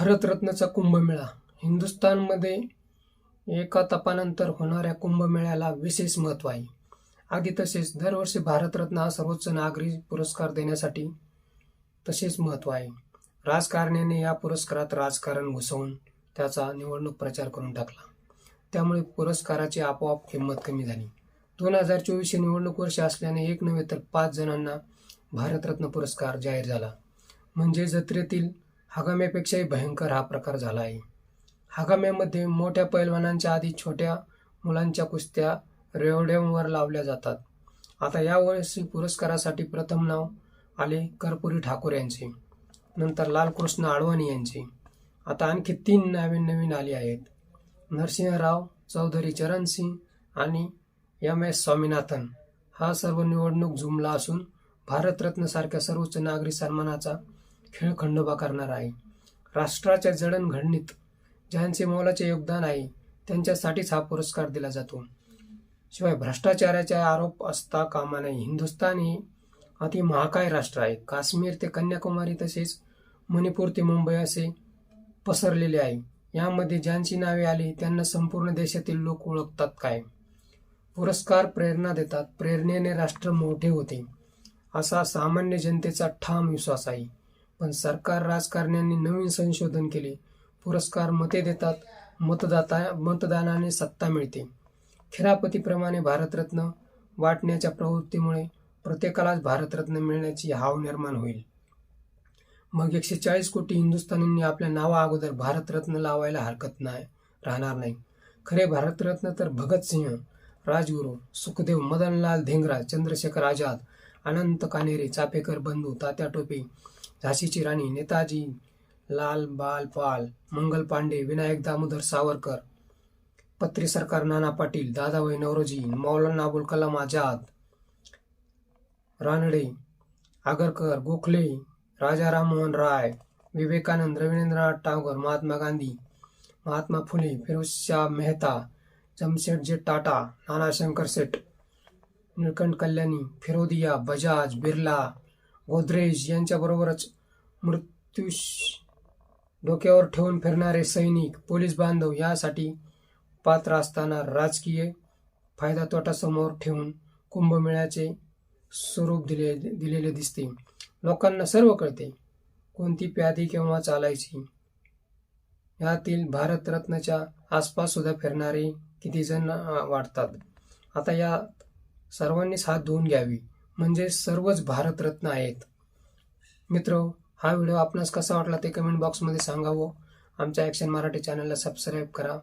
भारतरत्नचा कुंभमेळा. हिंदुस्थानमध्ये एका तपानंतर होणाऱ्या कुंभमेळ्याला विशेष महत्त्व आहे. अगदी तसेच दरवर्षी भारतरत्न हा सर्वोच्च नागरी पुरस्कार देण्यासाठी तसेच महत्त्व आहे. राजकारण्याने या पुरस्कारात राजकारण घुसवून त्याचा निवडणूक प्रचार करून टाकला. त्यामुळे पुरस्काराची आपोआप किंमत कमी झाली. दोन हजार चोवीसशे निवडणूक वर्ष असल्याने एक नव्हे तर पाच जणांना भारतरत्न पुरस्कार जाहीर झाला. म्हणजे जत्रेतील हगाम्यापेक्षाही भयंकर हा प्रकार झाला आहे. हगाम्यामध्ये मोठ्या पैलवानांच्या आधी छोट्या मुलांच्या कुस्त्या रेवड्यांवर लावल्या जातात. आता यावर्षी पुरस्कारासाठी प्रथम नाव आले कर्पुरी ठाकूर यांचे. नंतर लालकृष्ण आडवाणी यांचे. आता आणखी तीन नावे नवीन आली आहेत. नरसिंहराव चौधरी चरण सिंग आणि एम एस स्वामीनाथन. हा सर्व निवडणूक जुमला असून भारतरत्नसारख्या सर्वोच्च नागरी सन्मानाचा खेळ खंडोबा करणार आहे. राष्ट्राच्या जडणघडणीत ज्यांचे मोलाचे योगदान आहे त्यांच्यासाठीच हा पुरस्कार दिला जातो. शिवाय भ्रष्टाचाराचे आरोप असता कामा नये. हिंदुस्थान हे अति महाकाय राष्ट्र आहे. काश्मीर ते कन्याकुमारी तसेच मणिपूर ते मुंबई असे पसरलेले आहे. यामध्ये ज्यांची नावे आली त्यांना संपूर्ण देशातील लोक ओळखतात काय? पुरस्कार प्रेरणा देतात. प्रेरणेने राष्ट्र मोठे होते. असा सामान्य जनतेचा ठाम विश्वास आहे. पण सरकार राजकारण्यांनी नवीन संशोधन केले. पुरस्कार मते देतात मतदाता मतदानाने सत्ता मिळते. खिरापतीप्रमाणे भारतरत्न वाटण्याच्या प्रवृत्तीमुळे प्रत्येकालाच भारतरत्न मिळण्याची हाव निर्माण होईल. मग एकशे चाळीस कोटी हिंदुस्थानींनी आपल्या नावा अगोदर भारतरत्न लावायला हरकत नाही राहणार नाही. खरे भारतरत्न तर भगतसिंह राजगुरू सुखदेव मदनलाल धेंगरा चंद्रशेखर आझाद अनंत कानेरी चापेकर बंधू तात्या टोपे झाशीची राणी नेताजी लाल बाल पाल मंगल पांडे विनायक दामोदर सावरकर पत्री सरकार नाना पाटील दादाभाई नवरोजी मौलाना अबुल कलाम आझाद रानडे आगरकर गोखले राजा राममोहन राय विवेकानंद रवींद्रनाथ टागोर महात्मा गांधी महात्मा फुले फिरोजशाह मेहता जमशेटजी टाटा नानाशंकर सेठ निळकंठ कल्याणी फिरोदिया बजाज बिर्ला गोदरेज यांच्याबरोबरच मृत्यूश डोक्यावर ठेवून फिरणारे सैनिक पोलीस बांधव यासाठी पात्र असताना राजकीय फायदा तोटा समोर ठेवून कुंभमेळ्याचे स्वरूप दिले दिलेले दिसते. लोकांना सर्व कळते कोणती प्यादी केव्हा चालायची. यातील भारतरत्नाच्या आसपास सुद्धा फिरणारे किती जण वाटतात आता या सर्वांनीच हात धुवून घ्यावी. म्हणजे सर्वच भारतरत्न आहेत. मित्र हा व्हिडिओ आपणास कसा वाटला ते कमेंट बॉक्समध्ये सांगावं. आमच्या ॲक्शन मराठी चॅनलला सबस्क्राईब करा.